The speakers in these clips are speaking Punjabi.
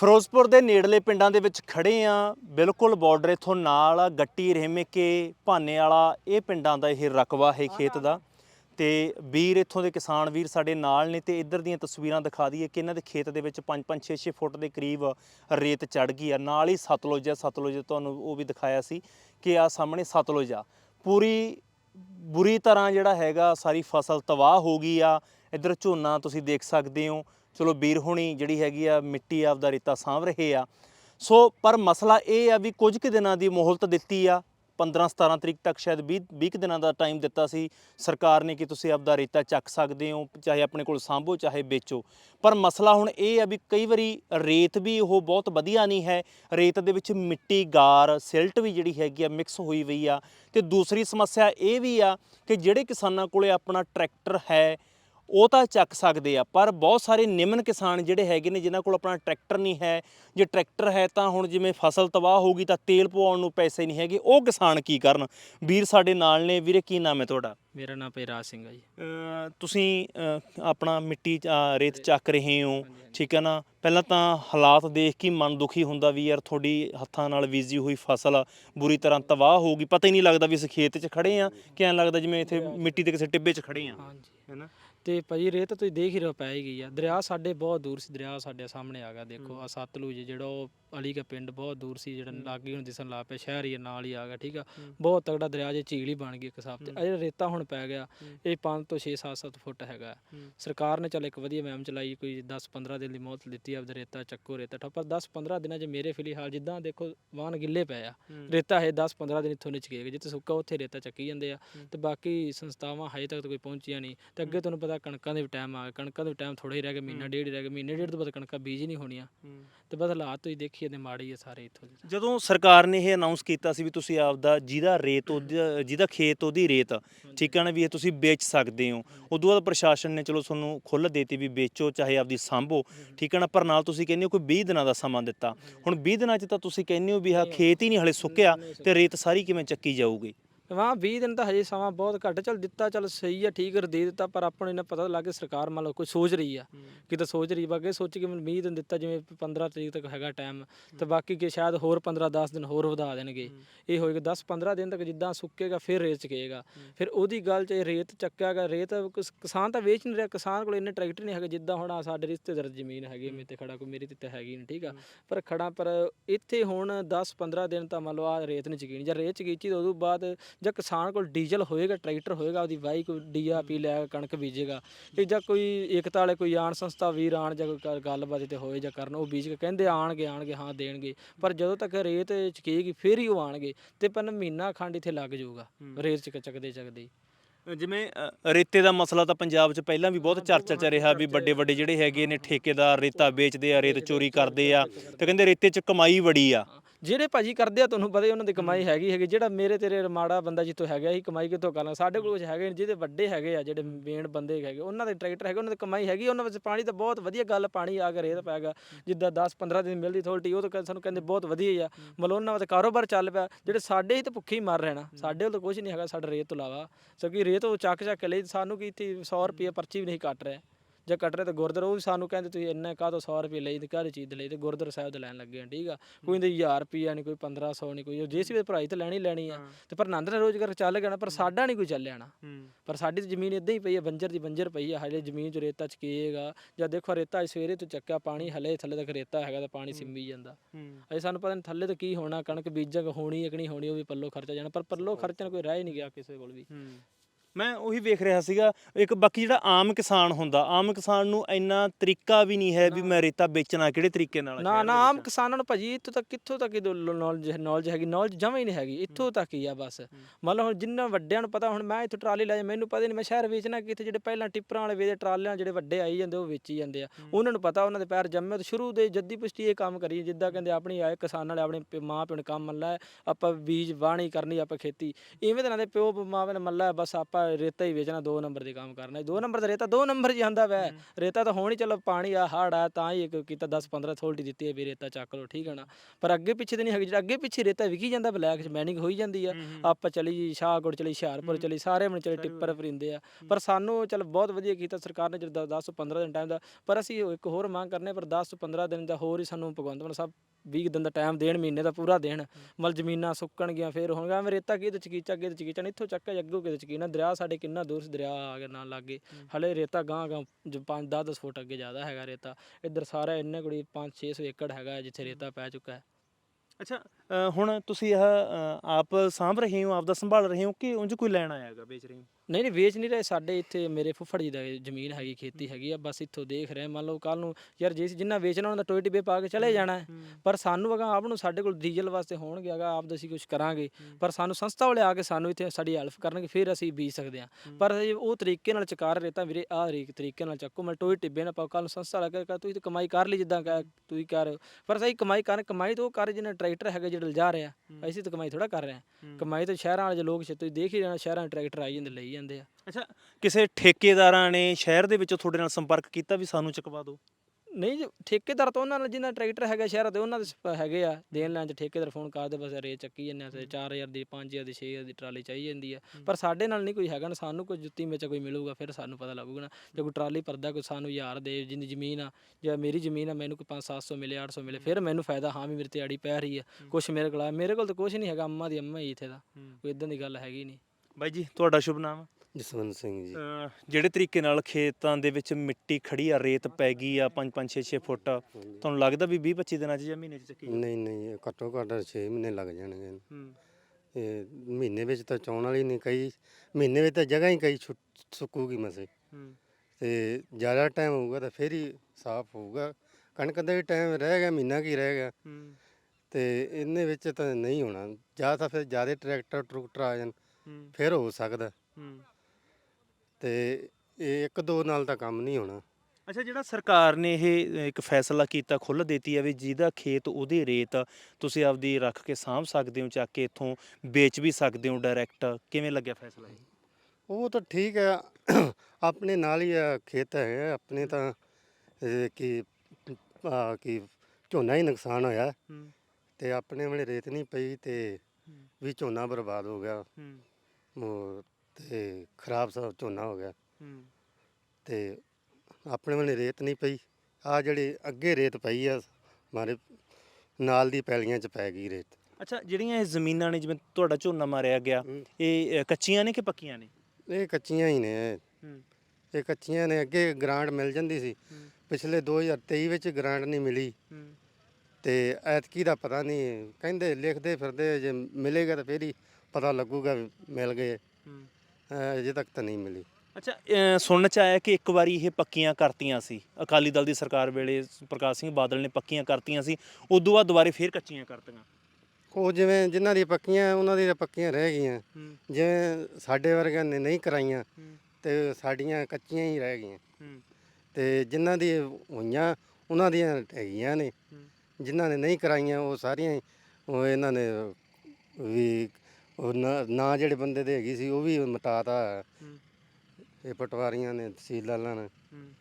ਫਿਰੋਜ਼ਪੁਰ ਦੇ ਨੇੜਲੇ ਪਿੰਡਾਂ ਦੇ ਵਿੱਚ ਖੜੇ ਆ ਬਿਲਕੁਲ ਬਾਰਡਰ ਇਥੋਂ ਨਾਲ ਆ, ਗੱਟੀ ਰਹਿਮੇਕੇ ਭਾਨੇ ਵਾਲਾ ਇਹ ਪਿੰਡਾਂ ਦਾ ਇਹ ਰਕਬਾ ਹੈ ਖੇਤ ਦਾ। ਤੇ ਵੀਰ ਇੱਥੋਂ ਦੇ ਕਿਸਾਨ ਵੀਰ ਸਾਡੇ ਨਾਲ ਨੇ ਤੇ ਇੱਧਰ ਦੀਆਂ ਤਸਵੀਰਾਂ ਦਿਖਾ ਦਈਏ ਕਿ ਇਹਨਾਂ ਦੇ ਖੇਤ ਦੇ ਵਿੱਚ 5-5 6-6 ਫੁੱਟ ਦੇ ਕਰੀਬ ਰੇਤ ਚੜ ਗਈ ਆ। ਨਾਲ ਹੀ ਸਤਲੁਜ ਆ ਸਤਲੁਜ ਤੁਹਾਨੂੰ ਉਹ ਵੀ ਦਿਖਾਇਆ ਸੀ ਕਿ ਆ ਸਾਹਮਣੇ ਸਤਲੁਜ ਆ। ਪੂਰੀ ਬੁਰੀ ਤਰ੍ਹਾਂ ਜਿਹੜਾ ਹੈਗਾ ਸਾਰੀ ਫਸਲ ਤਬਾਹ ਹੋ ਗਈ ਆ। ਇੱਧਰ ਝੋਨਾ ਤੁਸੀਂ ਦੇਖ ਸਕਦੇ ਹੋ। ਚਲੋ ਵੀਰ ਹੋਣੀ ਜਿਹੜੀ ਹੈਗੀ ਆ, ਮਿੱਟੀ ਆਪਦਾ ਰੇਤਾ ਸਾਂਭ ਰਹੇ ਆ। ਸੋ ਪਰ ਮਸਲਾ ਇਹ ਆ ਵੀ ਕੁਝ ਕੁ ਦਿਨਾਂ ਦੀ ਮੋਹਲਤ ਦਿੱਤੀ ਆ। 15 17 ਤਰੀਕ ਤੱਕ ਸ਼ਾਇਦ 20 20 ਕੁ ਦਿਨਾਂ ਦਾ ਟਾਈਮ ਦਿੱਤਾ ਸੀ। ਸਰਕਾਰ ਨੇ ਕਿ ਤੁਸੀਂ ਆਪਦਾ ਰੇਤਾ ਚੱਕ ਸਕਦੇ ਹੋ, ਚਾਹੇ ਆਪਣੇ ਕੋਲ ਸਾਂਭੋ, ਚਾਹੇ ਵੇਚੋ। ਪਰ ਮਸਲਾ ਹੁਣ ਇਹ ਆ ਵੀ ਕਈ ਵਾਰੀ ਰੇਤ ਵੀ ਉਹ ਬਹੁਤ ਵਧੀਆ ਨਹੀਂ ਹੈ। ਰੇਤ ਦੇ ਵਿੱਚ ਮਿੱਟੀ, ਗਾਰ, ਸਿਲਟ ਵੀ ਜਿਹੜੀ ਹੈਗੀ ਆ ਮਿਕਸ ਹੋਈ ਹੋਈ ਆ। ਤੇ ਦੂਸਰੀ ਸਮੱਸਿਆ ਇਹ ਵੀ ਆ ਕਿ ਜਿਹੜੇ ਕਿਸਾਨਾਂ ਕੋਲੇ ਆਪਣਾ ਟਰੈਕਟਰ ਹੈ ਉਹ ਤਾਂ ਚੱਕ ਸਕਦੇ ਆ ਪਰ ਬਹੁਤ ਸਾਰੇ ਨਿਮਨ ਕਿਸਾਨ ਜਿਹੜੇ ਹੈਗੇ ਨੇ ਜਿਨ੍ਹਾਂ ਕੋਲ ਆਪਣਾ ਟਰੈਕਟਰ ਨਹੀਂ ਹੈ ਜੇ ਟਰੈਕਟਰ ਹੈ ਤਾਂ ਹੁਣ ਜਿਵੇਂ ਫਸਲ ਤਬਾਹ ਹੋਊਗੀ ਤਾਂ ਤੇਲ ਪਵਾਉਣ ਨੂੰ ਪੈਸੇ ਨਹੀਂ ਹੈਗੇ ਉਹ ਕਿਸਾਨ ਕੀ ਕਰਨ? ਵੀਰ ਸਾਡੇ ਨਾਲ ਨੇ ਵੀਰੇ ਕੀ ਨਾਮ ਹੈ ਤੁਹਾਡਾ? ਮੇਰਾ ਨਾਮ ਪੈਰਾਜ ਸਿੰਘ ਹੈ ਜੀ। ਤੁਸੀਂ ਆਪਣਾ ਮਿੱਟੀ ਰੇਤ ਚੱਕ ਰਹੇ ਹੋ ਠੀਕ ਹੈ ਨਾ? ਪਹਿਲਾਂ ਤਾਂ ਹਾਲਾਤ ਦੇਖ ਕੇ ਹੀ ਮਨ ਦੁਖੀ ਹੁੰਦਾ ਵੀ ਯਾਰ ਤੁਹਾਡੀ ਹੱਥਾਂ ਨਾਲ ਬੀਜੀ ਹੋਈ ਫਸਲ ਬੁਰੀ ਤਰ੍ਹਾਂ ਤਬਾਹ ਹੋ ਗਈ। ਪਤਾ ਹੀ ਨਹੀਂ ਲੱਗਦਾ ਵੀ ਅਸੀਂ ਖੇਤ 'ਚ ਖੜੇ ਆ ਕਿ ਐਂ ਲੱਗਦਾ ਜਿਵੇਂ ਇੱਥੇ ਮਿੱਟੀ ਦੇ ਕਿਸੇ ਟਿੱਬੇ 'ਚ ਖੜੇ ਆ। ਹਾਂਜੀ। ਹੈਨਾ ਤੇ ਭਾਜੀ ਰੇਤ ਤੁਸੀਂ ਦੇਖ ਹੀ ਰਹੇ ਹੋ ਪੈ ਹੀ ਗਈ ਆ। ਦਰਿਆ ਸਾਡੇ ਬਹੁਤ ਦੂਰ ਸੀ ਦਰਿਆ ਸਾਡੇ ਸਾਹਮਣੇ ਆ ਗਿਆ ਦੇਖੋ ਆ ਸਤਲੁਜ ਜਿਹੜਾ ਉਹ ਅਲੀ ਕਾ ਪਿੰਡ ਬਹੁਤ ਦੂਰ ਸੀ ਜਿਹੜਾ ਲਾਗੇ ਹੁਣ ਦਿਸਣ ਲੱਗ ਪਿਆ ਸ਼ਹਿਰ ਹੀ ਆ, ਨਾਲ ਹੀ ਆ ਗਿਆ ਠੀਕ ਆ। ਬਹੁਤ ਤਗੜਾ ਦਰਿਆ ਜੇ ਝੀਲ ਹੀ ਬਣ ਗਈ ਇੱਕ ਹਿਸਾਬ ਤੇ। ਜਿਹੜਾ ਰੇਤਾ ਹੁਣ ਪੈ ਗਿਆ ਇਹ 5 ਤੋਂ 6 7 7 ਫੁੱਟ ਹੈਗਾ ਸਰਕਾਰ ਨੇ ਚੱਲ ਇੱਕ ਵਧੀਆ ਮੈਮ ਚਲਾਈ ਕੋਈ 10 15 ਦਿਨ ਦੀ ਮੌਤ ਦਿੱਤੀ ਆਪਦੇ ਰੇਤਾ ਚੱਕੋ ਰੇਤਾ ਠੋ ਪਰ 10 15 ਦਿਨਾਂ 'ਚ ਮੇਰੇ ਫਿਲਹਾਲ ਜਿੱਦਾਂ ਦੇਖੋ ਵਾਹਨ ਗਿੱਲੇ ਪਏ ਆ। ਰੇਤਾ ਹੈ 10 15 ਦਿਨ ਇੱਥੋਂ ਨਿਚ ਗਏ ਜਿੱਥੇ ਸੁੱਕਾ ਉੱਥੇ ਰੇਤਾ ਚੱਕੀ ਜਾਂਦੇ ਆ। ਤੇ ਬਾਕੀ ਸੰਸਥਾਵਾਂ ਹਜੇ ਤੱਕ ਤਾਂ ਕੋਈ ਪਹੁੰਚੀਆਂ ਨਹੀਂ। ਤੇ ਅੱਗੇ ਤੁਹਾਨੂੰ ਪਤਾ ਕਣਕਾਂ ਦੇ ਵੀ ਟਾਈਮ ਆ ਗਿਆ ਕਣਕਾਂ ਦੇ ਟਾਈਮ ਥੋੜਾ ਹੀ ਰਹਿ ਗਿਆ ਮਹੀਨਾ ਡੇਢ ਹੀ ਰਹਿ ਗਿਆ ਮਹੀਨੇ ਡੇਢ ਤੋਂ ਬਾਅਦ ਕਣਕਾਂ ਬੀਜ ਹੀ ਨਹੀਂ ਹੋਣੀਆਂ। ਤੇ ਬਸ ਹਾਲਾਤ ਤੁਸੀਂ ਦੇਖੀਏ ਤੇ ਮਾੜੇ ਹੀ ਆ ਸਾਰੇ ਇੱਥੋਂ ਦੇ ਜਦੋਂ ਸਰਕਾਰ ਨੇ ਇਹ ਅਨਾਉਂਸ ਕੀਤਾ ਸੀ ਵੀ ਤੁਸੀਂ ਆਪਦਾ ਜਿਹਦਾ ਰੇਤ ਉਹਦਾ- ਜਿਹਦਾ ਖੇਤ ਉਹਦੀ ਰੇਤ ਠੀਕ ਹੈ ਨਾ ਵੀ ਇਹ ਤੁਸੀਂ ਵੇਚ ਸਕਦੇ ਹੋ। ਉਦੋਂ ਬਾਅਦ ਪ੍ਰਸ਼ਾਸਨ ਨੇ ਚਲੋ ਤੁਹਾਨੂੰ ਖੁੱਲ੍ਹ ਦੇਤੀ ਵੀ ਵੇਚੋ ਚਾਹੇ ਆਪਦੀ ਸਾਂਭੋ ਠੀਕ ਹੈ ਨਾ ਪਰ ਨਾਲ ਤੁਸੀਂ ਕਹਿੰਦੇ ਹੋ ਕੋਈ 20 ਦਿਨਾਂ ਦਾ ਸਮਾਂ ਦਿੱਤਾ। ਹੁਣ 20 ਦਿਨਾਂ 'ਚ ਤਾਂ ਤੁਸੀਂ ਕਹਿੰਦੇ ਹੋ ਵੀ ਆਹ ਖੇਤ ਹੀ ਨਹੀਂ ਹਲੇ ਸੁੱਕਿਆ। ਤੇ ਰੇਤ ਸਾਰੀ ਕਿਵੇਂ ਚੱਕੀ ਜਾਊਗੀ? ਵਾਹ 20 ਦਿਨ ਤਾਂ ਹਜੇ ਸਮਾਂ ਬਹੁਤ ਘੱਟ। ਚੱਲ ਦਿੱਤਾ ਚੱਲ ਸਹੀ ਆ ਠੀਕ ਦੇ ਦਿੱਤਾ ਪਰ ਆਪਾਂ ਨੂੰ ਇਹਨਾਂ ਪਤਾ ਲੱਗ ਗਿਆ ਸਰਕਾਰ ਮੰਨ ਲਓ ਕੋਈ ਸੋਚ ਰਹੀ ਆ। ਕਿਤੇ ਸੋਚ ਰਹੀ ਬਾਕੀ ਸੋਚ ਕੇ ਮੈਨੂੰ 20 ਦਿਨ ਦਿੱਤਾ ਜਿਵੇਂ 15 ਤਰੀਕ ਤੱਕ ਹੈਗਾ ਟਾਈਮ ਤੇ ਬਾਕੀ ਕਿ ਸ਼ਾਇਦ ਹੋਰ 15 10 ਦਿਨ ਹੋਰ ਵਧਾ ਦੇਣਗੇ। ਇਹ ਹੋਏਗਾ 10 15 ਦਿਨ ਤੱਕ ਜਿੱਦਾਂ ਸੁੱਕੇਗਾ ਫਿਰ ਰੇਤ ਚਕੇਗਾ। ਫਿਰ ਉਹਦੀ ਗੱਲ 'ਚ ਰੇਤ ਚੱਕਿਆਗਾ ਰੇਤ ਕਿਸ- ਕਿਸਾਨ ਤਾਂ ਵੇਚ ਨਹੀਂ ਰਿਹਾ ਕਿਸਾਨ ਕੋਲ ਇੰਨੇ ਟਰੈਕਟਰ ਨਹੀਂ ਹੈਗੇ ਜਿੱਦਾਂ ਹੁਣ ਸਾਡੇ ਰਿਸ਼ਤੇਦਾਰ ਜ਼ਮੀਨ ਹੈਗੀ ਮੇਰੇ ਤੇ ਖੜਾ ਕੋਈ ਮੇਰੀ ਤੇ ਤਾਂ ਹੈਗੀ ਨਹੀਂ ਠੀਕ ਆ। ਪਰ ਖੜਾ ਪਰ ਇੱਥੇ ਹੁਣ 10 15 ਦਿਨ ਤਾਂ ਮੰਨ ਲਓ ਆ ਰੇਤ ਨਹੀਂ ਚਕੀਣੀ ਜਾਂ ਰੇਤ ਚਕੀਚੀ ਤਾਂ ਉਦੋਂ ਬਾਅਦ ਜਾਂ ਕਿਸਾਨ ਕੋਲ ਡੀਜ਼ਲ ਹੋਏਗਾ ਟਰੈਕਟਰ ਹੋਏਗਾ ਉਹਦੀ ਵਾਈ ਕੋਈ ਡੀਆਪੀ ਲੈ ਕੇ ਕਣਕ ਬੀਜੇਗਾ ਇਹ ਜਾਂ ਕੋਈ ਏਕਤਾ ਵਾਲੇ ਕੋਈ ਆਣ ਸੰਸਥਾ ਵੀਰ ਆਣ ਜਾਂ ਕੋਈ ਗੱਲਬਾਤ ਤੇ ਹੋਏ ਜਾਂ ਕਰਨ ਉਹ ਬੀਜ ਕੇ ਕਹਿੰਦੇ ਆਣਗੇ ਆਣਗੇ ਹਾਂ ਦੇਣਗੇ। ਪਰ ਜਦੋਂ ਤੱਕ ਰੇਤ ਚਕੇਗੀ ਫਿਰ ਹੀ ਉਹ ਆਣਗੇ ਤੇ ਪਰ ਮਹੀਨਾ ਖੰਡ ਇੱਥੇ ਲੱਗ ਜਾਊਗਾ ਰੇਤ ਚ ਚੱਕਦੇ ਚੱਕਦੇ। ਜਿਵੇਂ ਰੇਤੇ ਦਾ ਮਸਲਾ ਤਾਂ ਪੰਜਾਬ 'ਚ ਪਹਿਲਾਂ ਵੀ ਬਹੁਤ ਚਰਚਾ 'ਚ ਰਿਹਾ ਵੀ ਵੱਡੇ ਵੱਡੇ ਜਿਹੜੇ ਹੈਗੇ ਨੇ ਠੇਕੇਦਾਰ ਰੇਤਾ ਵੇਚਦੇ ਆ ਰੇਤ ਚੋਰੀ ਕਰਦੇ ਆ ਤੇ ਕਹਿੰਦੇ ਰੇਤੇ 'ਚ ਕਮਾਈ ਬੜੀ ਆ। ਜਿਹੜੇ ਭਾਜੀ ਕਰਦੇ ਆ ਤੁਹਾਨੂੰ ਪਤਾ ਹੀ ਉਹਨਾਂ ਦੀ ਕਮਾਈ ਹੈਗੀ ਹੈਗੀ ਜਿਹੜਾ ਮੇਰੇ ਤੇਰੇ ਮਾੜਾ ਬੰਦਾ ਜਿੱਥੋਂ ਹੈਗਾ ਹੀ ਕਮਾਈ ਕਿੱਥੋਂ ਕਰਨਾ? ਸਾਡੇ ਕੋਲ ਕੁਝ ਹੈਗੇ ਨੇ, ਜਿਹਦੇ ਵੱਡੇ ਹੈਗੇ ਆ ਜਿਹੜੇ ਮੇਨ ਬੰਦੇ ਹੈਗੇ ਉਹਨਾਂ ਦੇ ਟਰੈਕਟਰ ਹੈਗੇ ਉਹਨਾਂ ਦੀ ਕਮਾਈ ਹੈਗੀ ਉਹਨਾਂ ਵਿੱਚ ਪਾਣੀ ਤਾਂ ਬਹੁਤ ਵਧੀਆ ਗੱਲ ਪਾਣੀ ਆ ਕੇ ਰੇਤ ਪੈਗਾ ਜਿੱਦਾਂ 10 15 ਦਿਨ ਮਿਲਦੀ ਅਥਾਰਟੀ ਉਹ ਤਾਂ ਸਾਨੂੰ ਕਹਿੰਦੇ ਬਹੁਤ ਵਧੀਆ ਆ ਮਤਲਬ ਉਹਨਾਂ ਦਾ ਕਾਰੋਬਾਰ ਚੱਲ ਪਿਆ ਜਿਹੜੇ ਸਾਡੇ ਹੀ ਤਾਂ ਭੁੱਖੇ ਹੀ ਮਰ ਰਹਿਣਾ ਸਾਡੇ ਕੋਲ ਤਾਂ ਕੁਝ ਨਹੀਂ ਹੈਗਾ ਸਾਡਾ ਰੇਤ ਤੋਂ ਇਲਾਵਾ ਸਕੀ ਰੇਤ ਉਹ ਚੱਕ ਚੱਕ ਕੇ ਲਈ ਸਾਨੂੰ ਕੀ ਇੱਥੇ 100 ਰੁਪਏ ਪਰਚੀ ਵੀ ਨਹੀਂ ਕੱਟ ਰਿਹਾ। ਜੇ ਕੱਟ ਰਹੇ ਤਾਂ ਗੁਰਦੁਆਰਾ ਉਹ ਵੀ ਸਾਨੂੰ ਕਹਿੰਦੇ ਤੁਸੀਂ ਇੰਨਾ ਕਾਹ ਤੋਂ 100 ਰੁਪਏ ਲਈ ਤੇ ਕਾਹਦੀ ਚੀਜ਼ ਦੇ ਲਈ ਤੇ ਗੁਰਦੁਆਰਾ ਸਾਹਿਬ ਦੇ ਲੈਣ ਲੱਗੇ ਆ ਠੀਕ ਆ? ਕੋਈ ਦੇ 1000 ਰੁਪਿਆ ਨਹੀਂ ਕੋਈ 1500 ਨਹੀਂ ਕੋਈ ਜੇਸੀ ਵੀ ਭਰਾਈ ਤਾਂ ਲੈਣੀ ਲੈਣੀ ਆ। ਤੇ ਪਰ ਨੰਦ ਦਾ ਰੋਜ਼ਗਾਰ ਚੱਲ ਗਿਆ ਨਾ ਪਰ ਸਾਡਾ ਨਹੀਂ ਕੋਈ ਚੱਲਿਆ ਨਾ। ਪਰ ਸਾਡੀ ਤਾਂ ਜ਼ਮੀਨ ਇਦਾਂ ਹੀ ਪਈ ਹੈ ਬੰਜਰ ਦੀ ਬੰਜਰ ਪਈ ਹੈ ਹਲੇ ਜ਼ਮੀਨ 'ਚ ਰੇਤਾ ਚਕੇਗਾ ਜਾਂ ਦੇਖੋ ਰੇਤਾ ਸਵੇਰੇ ਤੋਂ ਚੱਕਿਆ ਪਾਣੀ ਹਲੇ ਥੱਲੇ ਤੱਕ ਰੇਤਾ ਹੈਗਾ ਤਾਂ ਪਾਣੀ ਸਿੰਮੀ ਜਾਂਦਾ। ਅਜੇ ਸਾਨੂੰ ਪਤਾ ਨਹੀਂ ਥੱਲੇ ਤੋਂ ਕੀ ਹੋਣਾ ਕਣਕ ਬੀਜਾਂ ਹੋਣੀ ਕਿ ਨਹੀਂ ਹੋਣੀ ਉਹ ਵੀ ਪੱਲੋ ਖਰਚਾ ਜਾਣਾ ਪਰ ਪੱਲੋ ਖਰਚਣ ਕੋਈ ਰਹਿ ਹੀ ਨਹੀਂ ਗਿਆ ਕਿਸੇ ਕੋਲ ਵੀ। ਮੈਂ ਉਹੀ ਵੇਖ ਰਿਹਾ ਸੀਗਾ ਇੱਕ ਬਾਕੀ ਜਿਹੜਾ ਆਮ ਕਿਸਾਨ ਹੁੰਦਾ ਆਮ ਕਿਸਾਨ ਨੂੰ ਇੰਨਾ ਤਰੀਕਾ ਵੀ ਨਹੀਂ ਹੈ ਵੀ ਮੈਂ ਰੇਤਾ ਵੇਚਣਾ ਕਿਹੜੇ ਤਰੀਕੇ ਨਾਲ ਨਾ ਨਾ ਆਮ ਕਿਸਾਨਾਂ ਨੂੰ ਭਾਜੀ ਇੱਥੋਂ ਤੱਕ ਕਿੱਥੋਂ ਤੱਕ ਨੌਲੇਜ ਨੌਲੇਜ ਹੈਗੀ ਨੌਲੇਜ ਜਮਾ ਹੀ ਨਹੀਂ ਹੈਗੀ ਇੱਥੋਂ ਤੱਕ ਹੀ ਆ ਬਸ। ਮੰਨ ਲਓ ਹੁਣ ਜਿੰਨਾ ਵੱਡਿਆਂ ਨੂੰ ਪਤਾ ਹੁਣ ਮੈਂ ਇੱਥੋਂ ਟਰਾਲੀ ਲੈ ਜਾ ਮੈਨੂੰ ਪਤਾ ਨਹੀਂ ਮੈਂ ਸ਼ਹਿਰ ਵੇਚਣਾ ਕਿੱਥੇ ਜਿਹੜੇ ਪਹਿਲਾਂ ਟਿੱਪਰਾਂ ਵਾਲੇ ਵੇਚਦੇ ਟਰਾਲਿਆਂ ਜਿਹੜੇ ਵੱਡੇ ਆਈ ਜਾਂਦੇ ਉਹ ਵੇਚੀ ਜਾਂਦੇ ਆ। ਉਹਨਾਂ ਨੂੰ ਪਤਾ ਉਹਨਾਂ ਦੇ ਪੈਰ ਜੰਮੇ ਤੋਂ ਸ਼ੁਰੂ ਦੇ ਜੱਦੀ ਪੁਸ਼ਤੀ ਇਹ ਕੰਮ ਕਰੀਏ ਜਿੱਦਾਂ ਕਹਿੰਦੇ ਆਪਣੀ ਆਏ ਕਿਸਾਨ ਵਾਲੇ ਆਪਣੇ ਮਾਂ ਪਿਓ ਨੇ ਕੰਮ ਮੰਨ ਲਿਆ ਆਪਾਂ ਬੀਜ ਵਾਹਣੀ ਕਰਨੀ ਆਪਾਂ ਖੇਤੀ ਇਵੇਂ ਤਰ੍ਹਾਂ ਦੇ ਪਿਓ ਮਾਂ ਨੇ ਮੰਨ ਲਿਆ ਬਸ ਆਪਾਂ ਆਪਾਂ ਰੇਤਾ ਹੀ ਵੇਚਣਾ ਦੋ ਨੰਬਰ ਦੇ ਕੰਮ ਕਰਨਾ। ਦੋ ਨੰਬਰ ਦਾ ਰੇਤਾ ਦੋ ਨੰਬਰ ਆਂਦਾ ਵੈ। ਰੇਤਾ ਤਾਂ ਹੋਣੀ ਚਲੋ ਪਾਣੀ ਆ ਹੜ ਆ ਤਾਂ ਹੀ ਇੱਕ ਕੀਤਾ 10 15 ਥੋਲਟੀ ਦਿੱਤੀ ਹੈ ਵੀ ਰੇਤਾ ਚੱਕ ਲਓ ਠੀਕ ਹੈ ਨਾ। ਪਰ ਅੱਗੇ ਪਿੱਛੇ ਤੇ ਨਹੀਂ ਹੈਗੀ ਜਿਹੜਾ ਅੱਗੇ ਪਿੱਛੇ ਰੇਤਾ ਵਿਕੀ ਜਾਂਦਾ ਬਲੈਕ 'ਚ ਮੈਨਿੰਗ ਹੋਈ ਜਾਂਦੀ ਆ। ਆਪਾਂ ਚਲੀ ਜੀ ਸ਼ਾਹਕੋਟ ਚਲੀ ਹੁਸ਼ਿਆਰਪੁਰ ਚਲੀ ਸਾਰੇ ਮਨ ਚਲੇ ਟਿੱਪਰ ਫਰਿੰਦੇ ਆ। ਪਰ ਸਾਨੂੰ ਚਲ ਬਹੁਤ ਵਧੀਆ ਕੀਤਾ ਸਰਕਾਰ ਨੇ ਜਿਹੜਾ 10 15 ਦਿਨ ਟਾਈਮ ਦਾ। ਪਰ ਅਸੀਂ ਇੱਕ ਹੋਰ ਮੰਗ ਕਰਨੇ ਪਰ 10 15 ਦਿਨ ਦਾ ਹੋਰ ਹੀ ਸਾਨੂੰ ਭਗਵੰਤ ਮਾਨ ਸਾਹਿਬ 20 ਦਿਨ ਦਾ ਟਾਈਮ ਦੇਣ ਮਹੀਨੇ ਦਾ ਪੂਰਾ ਦੇਣ। ਮਲ ਜ਼ਮੀਨਾਂ ਸੁੱਕਣਗੀਆਂ ਫੇਰ ਹੋਣਗਾ ਐਵੇਂ ਰੇਤਾ ਕਿਹਦੇ ਚਕੀਚਾ ਕਿਹਦੇ ਚਕੀਚਾ ਨਹੀਂ ਇੱਥੋਂ ਚੱਕਾ ਅੱਗੋਂ ਕਿਹਦੇ ਚਕੀਨਾ ਦਰਿਆ ਸਾਡੇ ਕਿੰਨਾ ਦੂਰ ਸੀ ਦਰਿਆ ਆ ਗਿਆ ਨਾਲ ਲੱਗੇ ਹਲੇ ਰੇਤਾ ਗਾਂ ਗਾਂ ਜੋ 5 10 10 ਫੁੱਟ ਅੱਗੇ ਜ਼ਿਆਦਾ ਹੈਗਾ ਰੇਤਾ। ਇੱਧਰ ਸਾਰਾ ਇੰਨੇ ਕੁੜੀ 5 600 ਏਕੜ ਹੈਗਾ ਜਿੱਥੇ ਰੇਤਾ ਪੈ ਚੁੱਕਾ ਹੈ। ਅੱਛਾ ਹੁਣ ਤੁਸੀਂ ਇਹ ਆਪ ਸਾਂਭ ਰਹੇ ਹੋ ਆਪਦਾ ਸੰਭਾਲ ਰਹੇ ਹੋ ਕਿ ਉਂਝ ਕੋਈ ਲੈਣ ਆਇਆਗਾ ਵੇਚ ਰਹੇ ਹੋ? ਨਹੀਂ ਨਹੀਂ ਵੇਚ ਨਹੀਂ ਰਹੇ ਸਾਡੇ ਇੱਥੇ ਮੇਰੇ ਫੁੱਫੜ ਜੀ ਦਾ ਜ਼ਮੀਨ ਹੈਗੀ ਖੇਤੀ ਹੈਗੀ ਆ ਬਸ ਇੱਥੋਂ ਦੇਖ ਰਹੇ ਮੰਨ ਲਓ ਕੱਲ ਨੂੰ ਯਾਰ ਜੇ ਜਿੰਨਾ ਵੇਚਣਾ ਉਹਨਾਂ ਦਾ ਟੋਏ ਟਿੱਬੇ ਪਾ ਕੇ ਚਲੇ ਜਾਣਾ। ਹੈ। ਪਰ ਸਾਨੂੰ ਅਗਾ ਆਪ ਨੂੰ ਸਾਡੇ ਕੋਲ ਡੀਜ਼ਲ ਵਾਸਤੇ ਹੋਣਗੇ ਅਗਾ ਆਪ ਦਾ ਅਸੀਂ ਕੁਝ ਕਰਾਂਗੇ। ਪਰ ਸਾਨੂੰ ਸੰਸਥਾ ਵਾਲੇ ਆ ਕੇ ਸਾਨੂੰ ਇੱਥੇ ਸਾਡੀ ਹੈਲਪ ਕਰਨਗੇ ਫਿਰ ਅਸੀਂ ਬੀਜ ਸਕਦੇ ਹਾਂ। ਪਰ ਜੇ ਉਹ ਤਰੀਕੇ ਨਾਲ ਚਕਾਰ ਰੇਤਾ ਵੀਰੇ ਆਹ ਰੀਕ ਤਰੀਕੇ ਨਾਲ ਚੱਕੋ। ਮੈਂ ਟੋਏ ਟਿੱਬੇ ਨਾ ਪਾਓ ਕੱਲ ਨੂੰ ਸੰਸਥਾ ਵਾਲਾ ਕਹੇਗਾ ਤੁਸੀਂ ਤਾਂ ਕਮਾਈ ਕਰ ਲਈ ਜਿੱਦਾਂ ਕਹਿ ਤੁਸੀਂ ਕਰ ਰਹੇ ਹੋ। ਪਰ ਸਹੀ ਕਮਾਈ ਕਰ ਕਮਾਈ ਤਾਂ ਉਹ ਕਰ ਜਿਹਨਾਂ ਟਰੈਕਟਰ ਹੈਗੇ ਜਿਹੜੇ ਲਿਜਾ ਰਿਹਾ ਅਸੀਂ ਤਾਂ ਕਮਾਈ ਥੋੜਾ ਕਰ ਰਹੇ ਹਾਂ। ਕਮਾਈ ਤਾਂ ਸ਼ਹਿਰਾਂ ਵਾਲੇ ਜੋ ਲੋਕ ਛੇ ਤੁਸੀਂ ਦੇਖ ਹੀ ਜਾਣਾ ਸ਼ਹਿਰਾਂ 'ਚ ਟਰੈਕਟਰ ਆਈ ਜਾਂਦੇ ਲਈ ਜਾਂਦੇ। ਆ। ਅੱਛਾ ਕਿਸੇ ਠੇਕੇਦਾਰਾਂ ਨੇ ਸ਼ਹਿਰ ਦੇ ਵਿੱਚੋਂ ਤੁਹਾਡੇ ਨਾਲ ਸੰਪਰਕ ਕੀਤਾ ਵੀ ਸਾਨੂੰ ਚੁਕਵਾ ਦਿਓ? ਨਹੀਂ ਜੀ, ਠੇਕੇਦਾਰ ਤਾਂ ਉਹਨਾਂ ਨਾਲ ਜਿੰਨਾ ਟਰੈਕਟਰ ਹੈਗਾ ਸ਼ਹਿਰ ਦੇ ਉਹਨਾਂ ਦੇ ਸਪ- ਹੈਗੇ ਆ। ਦੇਣ ਲੈਣ ਚ ਠੇਕੇਦਾਰ ਫੋਨ ਕਰਦੇ ਬਸ ਰੇ ਚੱਕੀ ਜੰਨੇ ਆ 4000 ਦੀ 5000 ਦੀ 6000 ਦੀ ਟਰਾਲੀ ਚਾਹੀ ਜਾਂਦੀ ਆ। ਪਰ ਸਾਡੇ ਨਾਲ ਨਹੀਂ ਕੋਈ ਹੈਗਾ ਨਾ ਸਾਨੂੰ ਕੋਈ ਜੁੱਤੀ ਵਿੱਚ ਕੋਈ ਮਿਲੂਗਾ ਫਿਰ ਸਾਨੂੰ ਪਤਾ ਲੱਗੂਗਾ ਨਾ। ਜੇ ਕੋਈ ਟਰਾਲੀ ਭਰਦਾ ਕੋਈ ਸਾਨੂੰ ਯਾਰ ਦੇ ਜਿੰਨੀ ਜ਼ਮੀਨ ਆ ਜਾਂ ਮੇਰੀ ਜ਼ਮੀਨ ਆ ਮੈਨੂੰ ਕੋਈ 5 700 ਮਿਲੇ 800 ਮਿਲੇ ਫਿਰ ਮੈਨੂੰ ਫਾਇਦਾ ਹਾਂ ਵੀ ਮੇਰੇ ਤੇ ਆੜੀ ਪੈ ਰਹੀ ਆ। ਕੁਛ ਮੇਰੇ ਕੋਲ ਆ ਮੇਰੇ ਕੋਲ ਤਾਂ ਕੁਛ ਨਹੀਂ ਹੈਗਾ ਅੰਮਾ ਦੀ ਅੰਮਾ ਹੀ ਇੱਥੇ ਦਾ। ਕੋਈ ਇਦਾਂ ਦੀ ਗੱਲ ਹੈਗੀ ਨਹੀਂ। ਬਾਈ ਜੀ ਤੁਹਾਡਾ ਸ਼ੁਭ ਨਾਮ? ਜਸਵੰਤ ਸਿੰਘ ਜੀ। ਜਿਹੜੇ ਤਰੀਕੇ ਨਾਲ ਖੇਤਾਂ ਦੇ ਵਿੱਚ ਮਿੱਟੀ ਖੜੀ ਆ ਰੇਤ ਪੈ ਗਈ ਆ 5 5 6 6 ਫੁੱਟ ਤੁਹਾਨੂੰ ਲੱਗਦਾ ਵੀ 20 25 ਦਿਨਾਂ 'ਚ ਜਾਂ ਮਹੀਨੇ 'ਚ ਚੱਕੀ ਨਹੀਂ ਨਹੀਂ ਇਹ ਘੱਟੋ ਘੱਟ 6 ਮਹੀਨੇ ਲੱਗ ਜਾਣਗੇ। ਹੂੰ। ਇਹ ਮਹੀਨੇ ਵਿੱਚ ਤਾਂ ਚੌਣ ਵਾਲੀ ਨਹੀਂ ਕਈ ਮਹੀਨੇ ਵਿੱਚ ਤਾਂ ਜਗ੍ਹਾ ਹੀ ਕਈ ਛੁੱਟ- ਸੁੱਕੂਗੀ ਮਸੇ। ਹੂੰ। ਤੇ ਜ਼ਿਆਦਾ ਟਾਈਮ ਹੋਊਗਾ ਤਾਂ ਫਿਰ ਹੀ ਸਾਫ਼ ਹੋਊਗਾ। ਕਣਕ ਦਾ ਵੀ ਟਾਈਮ ਰਹਿ ਗਿਆ ਮਹੀਨਾ ਕੀ ਰਹਿ ਗਿਆ। ਹੂੰ। ਤੇ ਇਹਨੇ ਵਿੱਚ ਤਾਂ ਨਹੀਂ ਹੋਣਾ। ਜਾਂ ਤਾਂ ਫਿਰ ਜ਼ਿਆਦਾ ਟਰੈਕਟਰ ਟਰੂਕਟਰ ਆ ਜਾਣ। ਹੂੰ। ਫਿਰ ਹੋ ਸਕਦਾ। ਹੂੰ। ਤੇ ਇਹ ਇੱਕ ਦੋ ਨਾਲ ਤਾਂ ਕੰਮ ਨਹੀਂ ਹੋਣਾ। ਅੱਛਾ ਜਿਹੜਾ ਸਰਕਾਰ ਨੇ ਇਹ ਇੱਕ ਫੈਸਲਾ ਕੀਤਾ ਖੁੱਲ੍ਹ ਦਿੱਤੀ ਹੈ ਵੀ ਜਿਹਦਾ ਖੇਤ ਉਹਦੀ ਰੇਤ ਤੁਸੀਂ ਆਪਦੀ ਰੱਖ ਕੇ ਸਾਂਭ ਸਕਦੇ ਹੋ ਚੱਕ ਕੇ ਇੱਥੋਂ ਵੇਚ ਵੀ ਸਕਦੇ ਹੋ ਡਾਇਰੈਕਟ ਕਿਵੇਂ ਲੱਗਿਆ ਫੈਸਲਾ ਇਹ? ਉਹ ਤਾਂ ਠੀਕ ਹੈ ਆਪਣੇ ਨਾਲ ਹੀ ਆ, ਖੇਤ ਹੈ ਆਪਣੇ ਤਾਂ ਇਹ ਕੀ ਆ ਕੀ ਝੋਨਾ ਹੀ ਨੁਕਸਾਨ ਹੋਇਆ। ਹੂੰ। ਤੇ ਆਪਣੇ ਵੇਲੇ ਰੇਤ ਨਹੀਂ ਪਈ ਤੇ। ਵੀ ਝੋਨਾ ਬਰਬਾਦ ਹੋ ਗਿਆ। ਹੂੰ। ਉਹ ਤੇ ਖਰਾਬ ਸਾ ਝੋਨਾ ਹੋ ਗਿਆ। ਹੂੰ। ਤੇ ਆਪਣੇ ਵੇਲੇ ਰੇਤ ਨਹੀਂ ਪਈ। ਆ ਜਿਹੜੀ ਅੱਗੇ ਰੇਤ ਪਈ ਆ ਮਾਰੇ ਨਾਲ ਦੀ ਪੈਲੀਆਂ 'ਚ ਪੈ ਗਈ ਰੇਤ। ਅੱਛਾ ਜਿਹੜੀਆਂ ਇਹ ਜ਼ਮੀਨਾਂ ਨੇ ਜਿਵੇਂ ਤੁਹਾਡਾ ਝੋਨਾ ਮਾਰਿਆ ਗਿਆ ਹੂੰ। ਇਹ ਅ, ਕੱਚੀਆਂ ਨੇ ਕਿ ਪੱਕੀਆਂ ਨੇ? ਇਹ ਕੱਚੀਆਂ ਹੀ ਨੇ। ਹੂੰ। ਇਹ ਕੱਚੀਆਂ ਨੇ ਅੱਗੇ ਗ੍ਰਾਂਟ ਮਿਲ ਜਾਂਦੀ ਸੀ। ਹੂੰ। ਪਿਛਲੇ 2023 ਵਿੱਚ ਗ੍ਰਾਂਟ ਨਹੀਂ ਮਿਲੀ। ਹੂੰ। ਤੇ ਐਤਕੀ ਦਾ ਪਤਾ ਨਹੀਂ ਕਹਿੰਦੇ ਲਿਖਦੇ ਫਿਰਦੇ ਜੇ ਮਿਲੇਗਾ ਤਾਂ ਫੇਰ ਹੀ ਪਤਾ ਲੱਗੂਗਾ ਵੀ ਮਿਲ ਗਏ। ਹੂੰ। ਅਹ ਅਜੇ ਤੱਕ ਤਾਂ ਨਹੀਂ ਮਿਲੀ। ਅੱਛਾ ਅ, ਸੁਣਨ ਚ ਆਇਆ ਕਿ ਇੱਕ ਵਾਰੀ ਇਹ ਪੱਕੀਆਂ ਕਰਤੀਆਂ ਸੀ। ਅਕਾਲੀ ਦਲ ਦੀ ਸਰਕਾਰ ਵੇਲੇ ਪ੍ਰਕਾਸ਼ ਸਿੰਘ ਬਾਦਲ ਨੇ ਪੱਕੀਆਂ ਕਰਤੀਆਂ ਸੀ ਉਦੋਂ ਬਾਅਦ ਦੁਬਾਰੇ ਫੇਰ ਕੱਚੀਆਂ ਕਰਤੀਆਂ। ਉਹ ਜਿਵੇਂ ਜਿਨ੍ਹਾਂ ਦੀ ਪੱਕੀਆਂ ਉਹਨਾਂ ਦੀ ਤਾਂ ਪੱਕੀਆਂ ਰਹਿ ਗਈਆਂ। ਹੂੰ। ਜਿਵੇਂ ਸਾਡੇ ਵਰਗਿਆਂ ਨੇ ਨਹੀਂ ਕਰਾਈਆਂ ਹੂੰ। ਤੇ ਸਾਡੀਆਂ ਕੱਚੀਆਂ ਹੀ ਰਹਿ ਗਈਆਂ। ਹੂੰ। ਤੇ ਜਿਨ੍ਹਾਂ ਦੀ ਹੋਈਆਂ ਉਹਨਾਂ ਦੀਆਂ ਹੈਗੀਆਂ ਨੇ। ਹੂੰ। ਜਿਨ੍ਹਾਂ ਨੇ ਨਹੀਂ ਕਰਾਈਆਂ ਉਹ ਸਾਰੀਆਂ ਹੀ ਉਹ ਇਹਨਾਂ ਨੇ ਵੀ ਉਹ ਨਾ- ਨਾਂ ਜਿਹੜੇ ਬੰਦੇ ਦੇ ਹੈਗੀ ਸੀ ਉਹ ਵੀ ਮਟਾਤਾ। ਹੂੰ। ਇਹ ਪਟਵਾਰੀਆਂ ਨੇ ਤਹਿਸੀਲ ਵਾਲਾਂ ਨੇ। ਹੂੰ।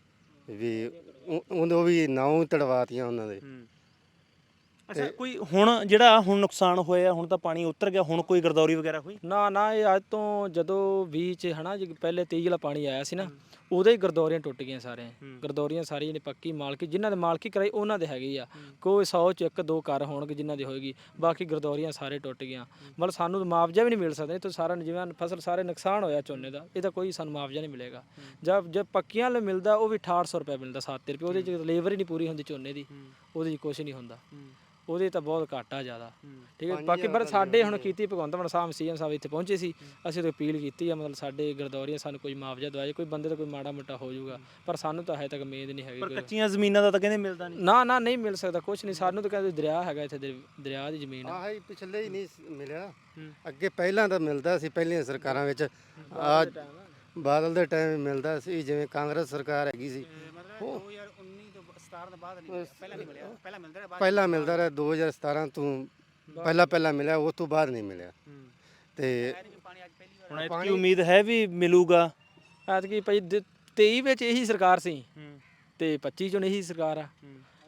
ਵੀ ਉਹ- ਉਹਦੇ ਵੀ ਨਾਉ ਤੜਵਾਤੀਆਂ ਉਹਨਾਂ ਦੇ। ਹੂੰ। ਅੱਛਾ ਕੋਈ ਹੁਣ ਜਿਹੜਾ ਹੁਣ ਨੁਕਸਾਨ ਹੋਇਆ ਹੁਣ ਤਾਂ ਪਾਣੀ ਉਤਰ ਗਿਆ ਹੁਣ ਕੋਈ ਗਰਦੌਰੀ ਵਗੈਰਾ ਹੋਈ? ਨਾ ਨਾ ਇਹ ਅੱਜ ਤੋਂ ਜਦੋਂ 20 ਚ ਹਨਾ ਜੇ ਪਹਿਲੇ 23 ਵਾਲਾ ਪਾਣੀ ਆਇਆ ਸੀ ਨਾ ਉਦੋਂ ਹੀ ਗਰਦੌਰੀਆਂ ਟੁੱਟ ਗਈਆਂ ਸਾਰੇ। ਗਰਦੌਰੀਆਂ ਸਾਰੀਆਂ ਨੇ ਪੱਕੀ ਮਾਲਕੀ ਜਿਨ੍ਹਾਂ ਦੇ ਮਾਲਕੀ ਕਰਾਈ ਉਹਨਾਂ ਦੇ ਹੈਗੇ ਆ। ਕੋਈ 100 ਚ ਇੱਕ ਦੋ ਘਰ ਹੋਣਗੇ ਜਿਨ੍ਹਾਂ ਦੀ ਹੋਏਗੀ ਬਾਕੀ ਗਰਦੌਰੀਆਂ ਸਾਰੇ ਟੁੱਟ ਗਈਆਂ। ਮਤਲਬ ਸਾਨੂੰ ਮੁਆਵਜ਼ਾ ਵੀ ਨਹੀਂ ਮਿਲ ਸਕਦਾ ਇਹ ਤਾਂ ਸਾਰਾ ਜਿਵੇਂ ਫਸਲ ਸਾਰੇ ਨੁਕਸਾਨ ਹੋਇਆ ਝੋਨੇ ਦਾ ਇਹਦਾ ਕੋਈ ਸਾਨੂੰ ਮੁਆਵਜ਼ਾ ਨਹੀਂ ਮਿਲੇਗਾ। ਜਦ ਜਦ ਪੱਕੀਆਂ ਲਈ ਮਿਲਦਾ ਉਹ ਵੀ 6800 ਰੁਪਏ ਮਿਲਦਾ 7 ਰੁਪਏ ਉਹਦੇ ਚ ਲੇਬਰ ਹੀ ਨਹੀਂ ਪੂਰੀ ਹੁੰਦੀ ਝੋਨੇ ਦੀ ਉਹਦੇ ਚ ਕੁਝ ਨਹੀਂ ਹੁੰਦਾ। ਉਹਦੇ ਤਾਂ ਬਹੁਤ ਘੱਟ ਆ ਜ਼ਿਆਦਾ ਠੀਕ ਹੈ ਬਾਕੀ ਪਰ ਸਾਡੇ ਹੁਣ ਕੀਤੀ ਭਗਵੰਤ ਮਾਨ ਸਾਹਿਬ ਸੀਐਮ ਸਾਹਿਬ ਇੱਥੇ ਪਹੁੰਚੇ ਸੀ। ਅਸੀਂ ਤਾਂ ਅਪੀਲ ਕੀਤੀ ਆ ਮਤਲਬ ਸਾਡੇ ਗਰਦੌਰੀਆਂ ਸਾਨੂੰ ਕੋਈ ਮੁਆਵਜ਼ਾ ਦਵਾਏ ਕੋਈ ਬੰਦੇ ਦਾ ਕੋਈ ਮਾੜਾ ਮੋਟਾ ਹੋ ਜਾਊਗਾ। ਪਰ ਸਾਨੂੰ ਤਾਂ ਹਜੇ ਤੱਕ ਉਮੀਦ ਨਹੀਂ ਹੈਗੀ ਪਰ ਕੱਚੀਆਂ ਜ਼ਮੀਨਾਂ ਦਾ ਤਾਂ ਕਹਿੰਦੇ ਮਿਲਦਾ ਨਹੀਂ। ਨਾ ਨਾ ਨਹੀਂ ਮਿਲ ਸਕਦਾ ਕੁਝ ਨਹੀਂ। ਸਾਨੂੰ ਤਾਂ ਕਹਿੰਦੇ ਦਰਿਆ ਹੈਗਾ ਇੱਥੇ ਦਰ- ਦਰਿਆ ਦੀ ਜ਼ਮੀਨ ਆ। ਆਹ ਹੀ ਪਿਛਲੇ ਹੀ ਨਹੀਂ ਮਿਲਿਆ। ਅੱਗੇ ਪਹਿਲਾਂ ਤਾਂ ਮਿਲਦਾ ਸੀ ਪਹਿਲੀਆਂ ਸਰਕਾਰਾਂ ਵਿੱਚ। ਆ ਬਾਦਲ ਦੇ ਟਾਈਮ ਮਿਲਦਾ ਸੀ ਜਿਵੇਂ ਕਾਂਗਰਸ ਸਰਕਾਰ ਹੈਗੀ ਸੀ। ਉਹ 2019 ਤੋਂ 17 ਤੋਂ ਬਾਅਦ ਨਹੀਂ ਮਿਲਿਆ। ਪਹਿਲਾਂ ਨਹੀਂ ਮਿਲਿਆ। ਪਹਿਲਾਂ ਮਿਲਦਾ ਰਿਹਾ ਬਾਅਦ ਪਹਿਲਾਂ ਮਿਲਦਾ ਰਿਹਾ 2017 ਤੋਂ ਪਹਿਲਾਂ ਪਹਿਲਾਂ ਮਿਲਿਆ ਉਸ ਤੋਂ ਬਾਅਦ ਨਹੀਂ ਮਿਲਿਆ। ਤੇ ਨਹੀਂ ਕਿ ਪਾਣੀ ਅੱਜ ਪਹਿਲੀ ਵਾਰ ਹੁਣ ਇਤਕੀ ਉਮੀਦ ਹੈ ਵੀ ਮਿਲੂਗਾ। ਐਤਕੀ ਭਾਈ ਦ- 23 ਵਿੱਚ ਇਹੀ ਸਰਕਾਰ ਸੀ ਤੇ 25 ਚੋਂ ਇਹੀ ਸਰਕਾਰ ਆ।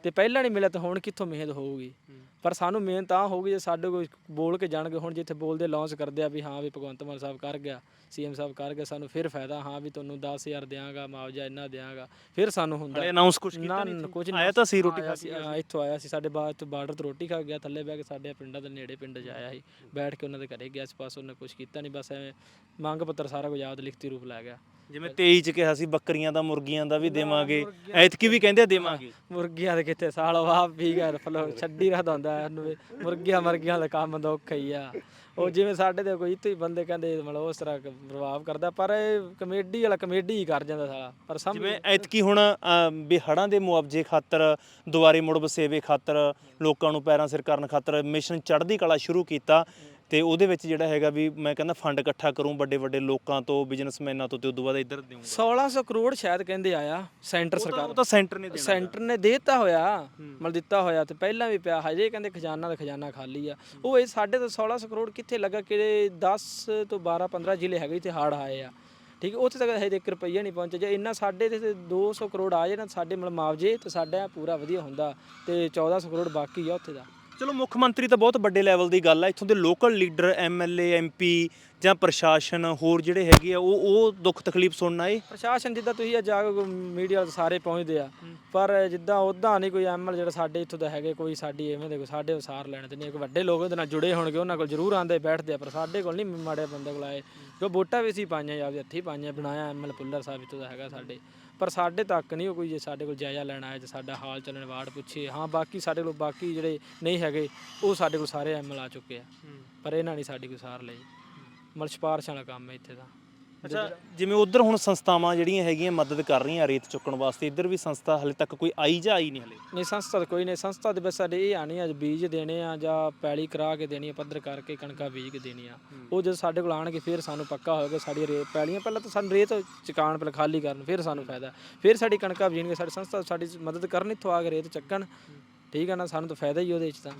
ਤੇ ਪਹਿਲਾਂ ਨਹੀਂ ਮਿਲਿਆ ਤਾਂ ਹੁਣ ਕਿੱਥੋਂ ਮਿਹਨਤ ਹੋਊਗੀ? ਪਰ ਸਾਨੂੰ ਮਿਹਨਤ ਤਾਂ ਹੋਊਗੀ ਜੇ ਸਾਡੇ ਕੋਲ ਬੋਲ ਕੇ ਜਾਣਗੇ ਹੁਣ ਜਿੱਥੇ ਬੋਲਦੇ ਲਾਂਚ ਕਰਦੇ ਆ ਵੀ ਹਾਂ ਵੀ ਭਗਵੰਤ ਮਾਨ ਸਾਹਿਬ ਕਰ ਗਿਆ ਸੀਐਮ ਸਾਹਿਬ ਕਰ ਗਿਆ ਸਾਨੂੰ ਫਿਰ ਫਾਇਦਾ ਹਾਂ ਵੀ ਤੁਹਾਨੂੰ 10000 ਦਿਆਂਗਾ ਮੁਆਵਜ਼ਾ ਇੰਨਾ ਦਿਆਂਗਾ ਬੈਠ ਕੇ ਸਾਨੂੰ ਹੁੰਦਾ। ਅਨਾਉਂਸ ਕੁਝ ਕੀਤਾ ਨਹੀਂ ਕੁਝ ਆਇਆ ਤਾਂ ਸੀ ਰੋਟੀ ਖਾ ਸੀ ਹਾਂ, ਇੱਥੋਂ ਆਇਆ ਸੀ ਸਾਡੇ ਬਾਅਦ ਤੋਂ ਬਾਰਡਰ ਤੋਂ ਰੋਟੀ ਖਾ ਗਿਆ ਥੱਲੇ ਬਹਿ ਕੇ ਸਾਡੇ ਪਿੰਡਾਂ ਦੇ ਨੇੜੇ ਪਿੰਡ 'ਚ ਆਇਆ ਸੀ ਬੈਠ ਕੇ ਉਹਨਾਂ ਦੇ ਘਰੇ ਗਿਆ ਇਸ ਪਾਸ ਉਹਨੇ ਕੁਝ ਕੀਤਾ ਨਹੀਂ ਬਸ ਐਵੇਂ ਮੰਗ ਪੱਤਰ ਸਾਰਾ ਕੁਝ ਯਾਦ ਲਿਖਤੀ ਰੂਪ ਲੈ ਗਿਆ। ਜਿਵੇਂ 23 ਚ ਕਿਹਾ ਸੀ ਬੱਕਰੀਆਂ ਦਾ ਮੁਰਗੀਆਂ ਦਾ ਵੀ ਦੇਵਾਂਗੇ। ਐਤਕੀ ਵੀ ਕਹਿੰਦੇ ਦੇਵਾਂਗੇ? ਮੁਰਗੀਆਂ ਦੇ ਕਿੱਥੇ ਸਾਲ ਵਾਹ ਪੀ ਗਿਆ ਫਲੋ ਛੱਡੀ ਰੱਖਦਾ ਹੁੰਦਾ ਇਹਨੂੰ ਵੀ। ਮੁਰਗੀਆਂ ਮਰਗੀਆਂ ਦਾ ਕੰਮ ਤਾਂ ਔਖਾ ਹੀ ਆ। ਉਹ ਜਿਵੇਂ ਸਾਡੇ ਤੇ ਕੋਈ ਇੱਥੇ ਹੀ ਬੰਦੇ ਕਹਿੰਦੇ ਮਤਲਬ ਉਸ ਤਰ੍ਹਾਂ ਪ੍ਰਭਾਵ ਕਰਦਾ ਪਰ ਇਹ ਕਮੇਡੀ ਵਾਲਾ ਕਮੇਡੀ ਹੀ ਕਰ ਜਾਂਦਾ ਸਾਲਾ। ਪਰ ਸਮਝ ਜਿਵੇਂ ਐਤਕੀ ਹੁਣ ਵੀ ਹੜ੍ਹਾਂ ਦੇ ਮੁਆਵਜ਼ੇ ਖਾਤਰ ਦੁਆਰੇ ਮੁੜ ਵਸੇਵੇ ਖਾਤਰ ਲੋਕਾਂ ਨੂੰ ਪੈਰਾਂ ਸਿਰ ਕਰਨ ਖਾਤਰ ਮਿਸ਼ਨ ਚੜ੍ਹਦੀ ਕਲਾ ਸ਼ੁਰੂ ਕੀਤਾ। ਤੇ ਉਹਦੇ ਵਿੱਚ ਜਿਹੜਾ ਹੈਗਾ ਵੀ ਮੈਂ ਕਹਿੰਦਾ ਫੰਡ ਇਕੱਠਾ ਕਰੂੰ ਵੱਡੇ ਵੱਡੇ ਲੋਕਾਂ ਤੋਂ ਬਿਜ਼ਨਸਮੈਨਾਂ ਤੋਂ ਤੇ ਉਦੋਂ ਬਾਅਦ ਇੱਧਰ ਦੇਵਾਂਗਾ 1600 ਕਰੋੜ ਸ਼ਾਇਦ ਕਹਿੰਦੇ ਆਇਆ ਸੈਂਟਰ ਉਹ ਸਰਕਾਰ ਤਾਂ ਸੈਂਟਰ ਨੇ ਦੇਣਾ ਸੈਂਟਰ ਨੇ ਦੇਤਾ ਹੋਇਆ ਮਤਲਬ ਦਿੱਤਾ ਹੋਇਆ ਤੇ ਪਹਿਲਾਂ ਵੀ ਪਿਆ ਹਜੇ ਕਹਿੰਦੇ ਖਜ਼ਾਨਾ ਦਾ ਖਜ਼ਾਨਾ ਖਾਲੀ ਆ। ਉਹ ਇਹ ਸਾਡੇ ਤੋਂ 1600 ਕਰੋੜ ਕਿੱਥੇ ਲੱਗਾ ਕਿ 10 ਤੋਂ 12 15 ਜ਼ਿਲ੍ਹੇ ਹੈਗੇ ਤੇ ਹੜ ਆਏ ਆ। ਠੀਕ ਹੈ ਉੱਥੇ ਤੱਕ ਹਜੇ ਤੱਕ ਰੁਪਈਆ ਨਹੀਂ ਪਹੁੰਚਿਆ। ਜੇ ਇੰਨਾ ਸਾਡੇ ਤੇ 200 ਕਰੋੜ ਆ ਜੇ ਨਾ ਸਾਡੇ ਮਤਲਬ ਮੁਆਵਜ਼ੇ ਤੇ ਸਾਡਾ ਪੂਰਾ ਵਧੀਆ ਹੁੰਦਾ ਤੇ 1400 ਕਰੋੜ ਬਾਕੀ ਆ ਉੱਥੇ ਦਾ। ਚਲੋ ਮੁੱਖ ਮੰਤਰੀ ਤਾਂ ਬਹੁਤ ਵੱਡੇ ਲੈਵਲ ਦੀ ਗੱਲ ਹੈ ਇੱਥੋਂ ਦੇ ਲੋਕਲ ਲੀਡਰ ਐਮਐਲਏ ਐਮਪੀ ਜਾਂ ਪ੍ਰਸ਼ਾਸਨ ਹੋਰ ਜਿਹੜੇ ਹੈਗੇ ਆ ਉਹ ਉਹ ਦੁੱਖ ਤਕਲੀਫ ਸੁਣਨ ਆਏ? ਪ੍ਰਸ਼ਾਸਨ ਜਿੱਦਾਂ ਤੁਸੀਂ ਅੱਜ ਜਾ ਕੇ ਮੀਡੀਆ ਸਾਰੇ ਪਹੁੰਚਦੇ ਆ ਪਰ ਜਿੱਦਾਂ ਉਦਾਂ ਨਹੀਂ ਕੋਈ ਐਮਐਲ ਜਿਹੜਾ ਸਾਡੇ ਇੱਥੋਂ ਦਾ ਹੈਗੇ ਕੋਈ ਸਾਡੀ ਐਵੇਂ ਦੇ ਕੋਈ ਸਾਡੇ ਵਿਸਾਰ ਲੈਣ ਤੇ ਨਹੀਂ। ਇੱਕ ਵੱਡੇ ਲੋਕ ਉਹਦੇ ਨਾਲ ਜੁੜੇ ਹੋਣਗੇ ਉਹਨਾਂ ਕੋਲ ਜ਼ਰੂਰ ਆਂਦੇ ਬੈਠਦੇ ਆ ਪਰ ਸਾਡੇ ਕੋਲ ਨਹੀਂ ਮਾੜੇ ਬੰਦੇ ਕੋਲ ਆਏ। ਜੋ ਵੋਟਾਂ ਵੀ ਸੀ ਪਾਈਆਂ ਆਪਦੇ ਹੱਥੀਂ ਪਾਈਆਂ ਬਣਾਇਆ ਐਮਐਲ ਪੁੱਲਰ ਸਾਹਿਬ ਇੱਥੋਂ ਦਾ ਹੈਗਾ ਸਾਡੇ। ਪਰ ਸਾਡੇ ਤੱਕ ਨਹੀਂ ਉਹ ਕੋਈ ਜੇ ਸਾਡੇ ਕੋਲ ਜਾਇਜ਼ਾ ਲੈਣ ਆਇਆ ਤੇ ਸਾਡਾ ਹਾਲ ਚੱਲਣ ਵਾੜ ਪੁੱਛੇ ਹਾਂ ਬਾਕੀ ਸਾਡੇ ਕੋਲ ਬਾਕੀ ਜਿਹੜੇ ਨਹੀਂ ਹੈਗੇ ਉਹ ਸਾਡੇ ਕੋਲ ਸਾਰੇ ਐਮਐਲ ਆ ਚੁੱਕੇ ਆ। ਪਰ ਇਹਨਾਂ ਨਹੀਂ ਸਾਡੀ ਕੋਈ ਸਾਰ ਲਈ। ਮਤਲਬ ਸਿਫਾਰਿਸ਼ਾਂ ਵਾਲਾ ਕੰਮ ਹੈ ਇੱਥੇ ਦਾ ਅੱਛਾ ਜਿਵੇਂ ਉਧਰ ਹੁਣ ਸੰਸਥਾਵਾਂ ਜਿਹੜੀਆਂ ਹੈਗੀਆਂ ਮਦਦ ਕਰ ਰਹੀਆਂ ਰੇਤ ਚੁੱਕਣ ਵਾਸਤੇ ਇੱਧਰ ਵੀ ਸੰਸਥਾ ਹਲੇ ਤੱਕ ਕੋਈ ਆਈ ਜਾਂ ਆਈ ਨਹੀਂ ਹਲੇ? ਨਹੀਂ ਸੰਸਥਾ ਤਾਂ ਕੋਈ ਨਹੀਂ ਸੰਸਥਾ ਦੇ ਬਸ ਸਾਡੇ ਇਹ ਆਣੀ ਆ ਬੀਜ ਦੇਣੇ ਆ ਜਾਂ ਪੈਲੀ ਕਰਾ ਕੇ ਦੇਣੀ ਆ ਪੱਧਰ ਕਰਕੇ ਕਣਕਾਂ ਬੀਜ ਕੇ ਦੇਣੀ ਆ। ਉਹ ਜਦ ਸਾਡੇ ਕੋਲ ਆਣਗੇ ਫਿਰ ਸਾਨੂੰ ਪੱਕਾ ਹੋਏਗਾ ਸਾਡੀ ਰੇ ਪੈਲੀਆਂ ਪਹਿਲਾਂ ਤਾਂ ਸਾਨੂੰ ਰੇਤ ਚਕਾਣ ਪਹਿਲਾਂ ਖਾਲੀ ਕਰਨ ਫਿਰ ਸਾਨੂੰ ਫਾਇਦਾ। ਫਿਰ ਸਾਡੀ ਕਣਕਾਂ ਬੀਜਣਗੇ ਸਾਡੀ ਸੰਸਥਾ ਸਾਡੀ ਮਦਦ ਕਰਨ ਇੱਥੋਂ ਆ ਕੇ ਰੇਤ ਚੱਕਣ। ਠੀਕ ਆ ਨਾ ਸਾਨੂੰ ਤਾਂ ਫਾਇਦਾ ਹੀ ਉਹਦੇ ਵਿੱਚ ਤਾਂ।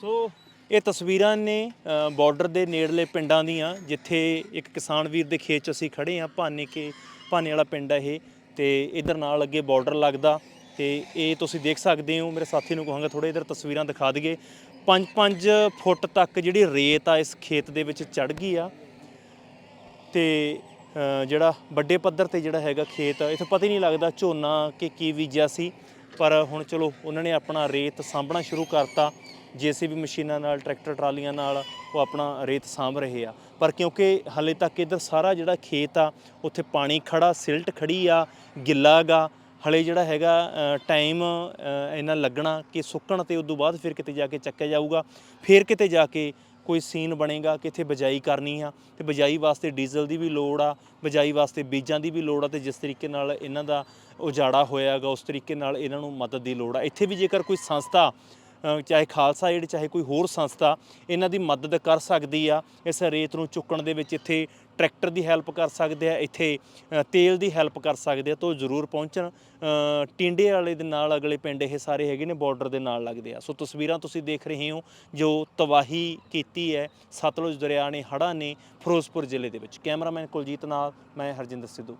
ਸੋ ਇਹ ਤਸਵੀਰਾਂ ਨੇ ਬਾਰਡਰ ਦੇ ਨੇੜਲੇ ਪਿੰਡਾਂ ਦੀਆਂ, ਜਿੱਥੇ ਇੱਕ ਕਿਸਾਨ ਵੀਰ ਦੇ ਖੇਤ 'ਚ ਅਸੀਂ ਖੜੇ ਆ ਭਾਨੇ ਕੇ, ਭਾਨੇ ਵਾਲਾ ਪਿੰਡ ਹੈ ਇਹ, ਤੇ ਇਧਰ ਨਾਲ ਅੱਗੇ ਬਾਰਡਰ ਲੱਗਦਾ, ਤੇ ਇਹ ਤੁਸੀਂ ਦੇਖ ਸਕਦੇ ਹੋ, ਮੇਰੇ ਸਾਥੀ ਨੂੰ ਕਹਾਂਗਾ ਥੋੜੇ ਇਧਰ ਤਸਵੀਰਾਂ ਦਿਖਾ ਦਈਏ। 5-5 ਫੁੱਟ ਤੱਕ ਜਿਹੜੀ ਰੇਤ ਆ, ਇਸ ਖੇਤ ਦੇ ਵਿੱਚ ਚੜ ਗਈ ਆ, ਤੇ ਜਿਹੜਾ ਵੱਡੇ ਪੱਧਰ ਤੇ ਜਿਹੜਾ ਹੈਗਾ ਖੇਤ ਇੱਥੇ ਪਤਾ ਹੀ ਨਹੀਂ ਲੱਗਦਾ ਝੋਨਾ ਕਿ ਕੀ ਬੀਜਿਆ ਸੀ, ਪਰ ਹੁਣ ਚਲੋ, ਉਹਨਾਂ ਨੇ ਆਪਣਾ ਰੇਤ ਸਾਂਭਣਾ ਸ਼ੁਰੂ ਕਰਤਾ। ਜੀਸੀਬੀ ਮਸ਼ੀਨਾਂ ਨਾਲ, ਟਰੈਕਟਰ ਟਰਾਲੀਆਂ ਨਾਲ ਉਹ ਆਪਣਾ ਰੇਤ ਸਾਂਭ ਰਹੇ ਆ। ਪਰ ਕਿਉਂਕਿ ਹਲੇ ਤੱਕ ਇਧਰ ਸਾਰਾ ਜਿਹੜਾ ਖੇਤ ਆ, ਉੱਥੇ ਪਾਣੀ ਖੜਾ ਸਿਲਟ ਖੜੀ ਆ ਗਿੱਲਾ ਗਾ ਹਲੇ ਜਿਹੜਾ ਹੈਗਾ ਟਾਈਮ ਇੰਨਾ ਲੱਗਣਾ ਕਿ ਸੁੱਕਣ ਤੇ ਤੋਂ ਬਾਅਦ ਫਿਰ ਕਿਤੇ ਜਾ ਕੇ ਚੱਕਿਆ ਜਾਊਗਾ। ਫਿਰ ਕਿਤੇ ਜਾ ਕੇ ਕੋਈ ਸੀਨ ਬਣੇਗਾ ਕਿ ਇੱਥੇ ਬਜਾਈ ਕਰਨੀ ਆ ਤੇ ਬਜਾਈ ਵਾਸਤੇ ਡੀਜ਼ਲ ਦੀ ਵੀ ਲੋੜ ਆ, ਬਜਾਈ ਵਾਸਤੇ ਬੀਜਾਂ ਦੀ ਵੀ ਲੋੜ ਆ ਤੇ ਜਿਸ ਤਰੀਕੇ ਨਾਲ ਇਹਨਾਂ ਦਾ ਉਜਾੜਾ ਹੋਇਆਗਾ ਉਸ ਤਰੀਕੇ ਨਾਲ ਇਹਨਾਂ ਨੂੰ ਮਦਦ ਦੀ ਲੋੜ ਆ। ਇੱਥੇ ਵੀ ਜੇਕਰ ਕੋਈ ਸੰਸਥਾ ਚਾਹੇ ਖਾਲਸਾ ਏਡ ਚਾਹੇ ਕੋਈ ਹੋਰ ਸੰਸਥਾ ਇਹਨਾਂ ਦੀ ਮਦਦ ਕਰ ਸਕਦੀ ਆ, ਇਸ ਰੇਤ ਨੂੰ ਚੁੱਕਣ ਦੇ ਵਿੱਚ ਇੱਥੇ ਟਰੈਕਟਰ ਦੀ ਹੈਲਪ ਕਰ ਸਕਦੇ ਆ, ਇੱਥੇ ਤੇਲ ਦੀ ਹੈਲਪ ਕਰ ਸਕਦੇ ਆ, ਤਾਂ ਉਹ ਜ਼ਰੂਰ ਪਹੁੰਚਣ। ਟਿੰਡੇ ਵਾਲੇ ਦੇ ਨਾਲ ਅਗਲੇ ਪਿੰਡ ਇਹ ਸਾਰੇ ਹੈਗੇ ਨੇ ਬਾਰਡਰ ਦੇ ਨਾਲ ਲੱਗਦੇ ਆ। ਸੋ ਤਸਵੀਰਾਂ ਤੁਸੀਂ ਦੇਖ ਰਹੇ ਹੋ, ਜੋ ਤਬਾਹੀ ਕੀਤੀ ਹੈ, ਸਤਲੁਜ ਦਰਿਆ ਨੇ, ਹੜ੍ਹਾਂ ਨੇ ਫਿਰੋਜ਼ਪੁਰ ਜ਼ਿਲ੍ਹੇ ਦੇ ਵਿੱਚ। ਕੈਮਰਾਮੈਨ ਕੁਲਜੀਤ ਨਾਲ ਮੈਂ ਹਰਜਿੰਦਰ ਸਿੱਧੂ।